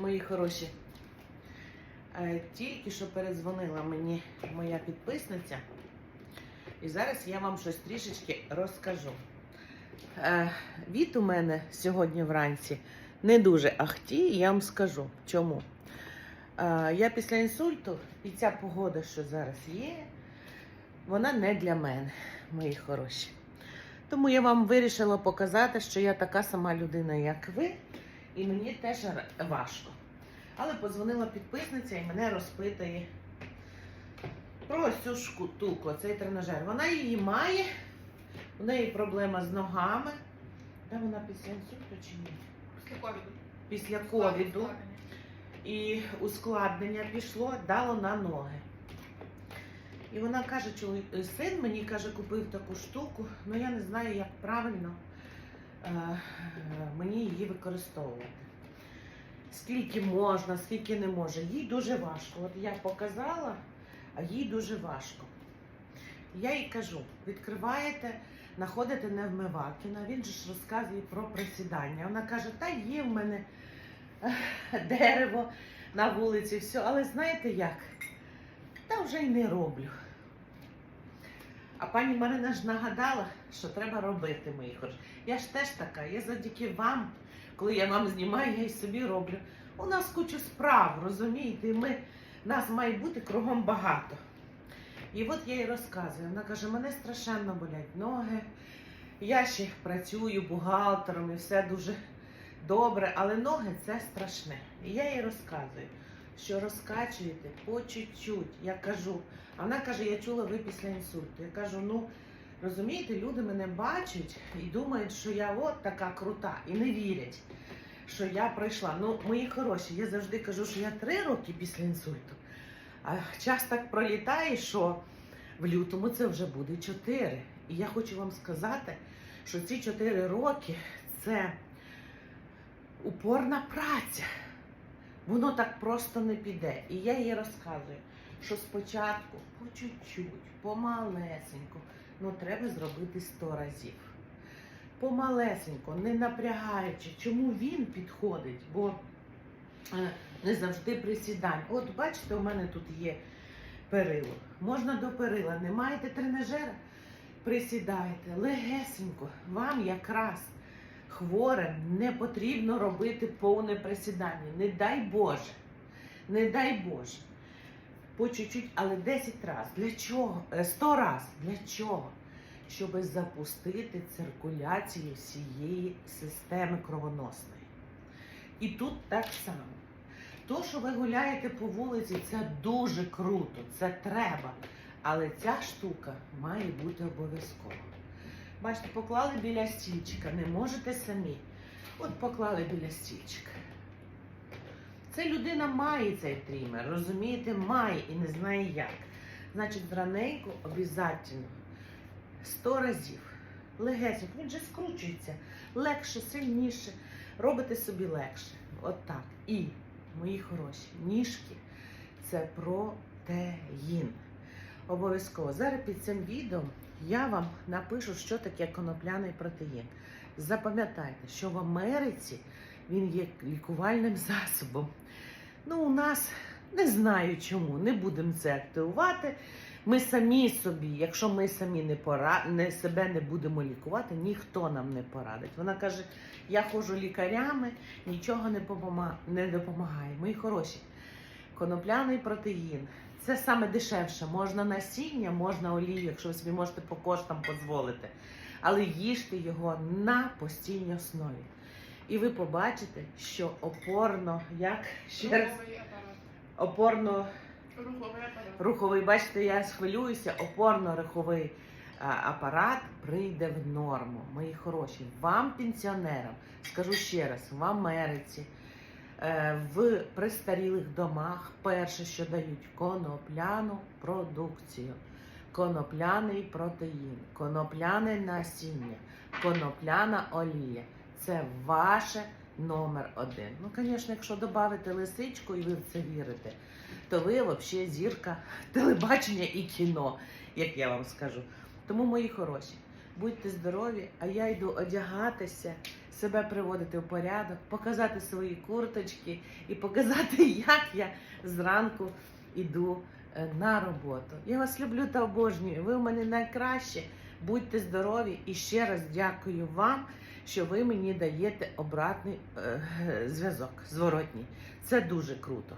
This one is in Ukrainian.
мої хороші. Е, Тільки що передзвонила мені моя підписниця, і зараз я вам щось трішечки розкажу. Е, Від у мене сьогодні вранці не дуже ахті, я вам скажу чому. Е, Я після інсульту, і ця погода, що зараз є, вона не для мене, мої хороші. Тому я вам вирішила показати, що я така сама людина, як ви, і мені теж важко. Але подзвонила підписниця і мене розпитує про ось цю шкутулку, цей тренажер. Вона її має, у неї проблема з ногами. Де вона після інсульту чи ні? Після ковіду. Після ковіду. І ускладнення пішло, дало на ноги. І вона каже, чоловік, син мені каже, купив таку штуку, але я не знаю, як правильно мені її використовувати. Скільки можна, скільки не може. Їй дуже важко. От я показала, а їй дуже важко. Я їй кажу: відкриваєте, знаходите Невмивакіна, він же ж розказує про присідання. Вона каже, та є в мене дерево на вулиці, все, але знаєте як? Та вже й не роблю. А пані Марина ж нагадала, що треба робити, мої хороші. Я ж теж така, я завдяки вам, коли я вам знімаю, я й собі роблю. У нас кучу справ, розумієте, і ми, нас має бути кругом багато. І от я їй розказую. Вона каже, мене страшенно болять ноги. Я ще працюю бухгалтером і все дуже добре, але ноги це страшне. І я їй розказую, що розкачуєте по чуть-чуть. Я кажу, а вона каже, я чула ви після інсульту. Я кажу, ну розумієте, люди мене бачать і думають, що я от така крута, і не вірять, що я пройшла. Ну, мої хороші, я завжди кажу, що я три роки після інсульту. А час так пролітає, що в лютому це вже буде чотири. І я хочу вам сказати, що ці чотири роки це упорна праця. Воно так просто не піде. І я їй розказую, що спочатку по чуть-чуть, помалесенько, ну треба зробити сто разів. Помалесенько, не напрягаючи, чому він підходить, бо е, не завжди присідань. От бачите, у мене тут є перило. Можна до перила. Не маєте тренажера? Присідайте легесенько. Вам якраз хворим не потрібно робити повне присідання. Не дай Боже. Не дай Боже. По чуть-чуть, але 10 разів. Для чого? Е, 100 разів. Для чого? Щоб запустити циркуляцію всієї системи кровоносної. І тут так само. То, що ви гуляєте по вулиці, це дуже круто, це треба. Але ця штука має бути обов'язково. Бачите, поклали біля стільчика, не можете самі. От поклали біля стільчика. Це людина має цей трімер, розумієте, має і не знає як. Значить, зраненько обов'язково 100 разів. Легесенько, він же скручується. Легше, сильніше. Робите собі легше. От так. І, мої хороші, ніжки це протеїн. Обов'язково. Зараз під цим відео я вам напишу, що таке конопляний протеїн. Запам'ятайте, що в Америці він є лікувальним засобом. Ну, у нас не знаю чому, не будемо це активувати. Ми самі собі, якщо ми самі не пора, не себе не будемо лікувати, ніхто нам не порадить. Вона каже: я ходжу лікарями, нічого не, допомагає. Мої хороші, конопляний протеїн. Це саме дешевше. Можна насіння, можна олію, якщо ви собі можете по коштам дозволити. Але їжте його на постійній основі. І ви побачите, що опорно, як ще раз, опорно Руховий апарат. руховий, бачите, я схвилююся, опорно-руховий апарат прийде в норму. Мої хороші, вам, пенсіонерам, скажу ще раз, в Америці, в престарілих домах перше, що дають конопляну продукцію, конопляний протеїн, конопляне насіння, конопляна олія. Це ваше номер один. Ну, звісно, якщо додати лисичку і ви в це вірите, то ви взагалі зірка телебачення і кіно, як я вам скажу. Тому, мої хороші, Будьте здорові, а я йду одягатися, себе приводити в порядок, показати свої курточки і показати, як я зранку йду е, на роботу. Я вас люблю та обожнюю. Ви в мене найкраще. Будьте здорові і ще раз дякую вам, що ви мені даєте обратний е, зв'язок, зворотній. Це дуже круто.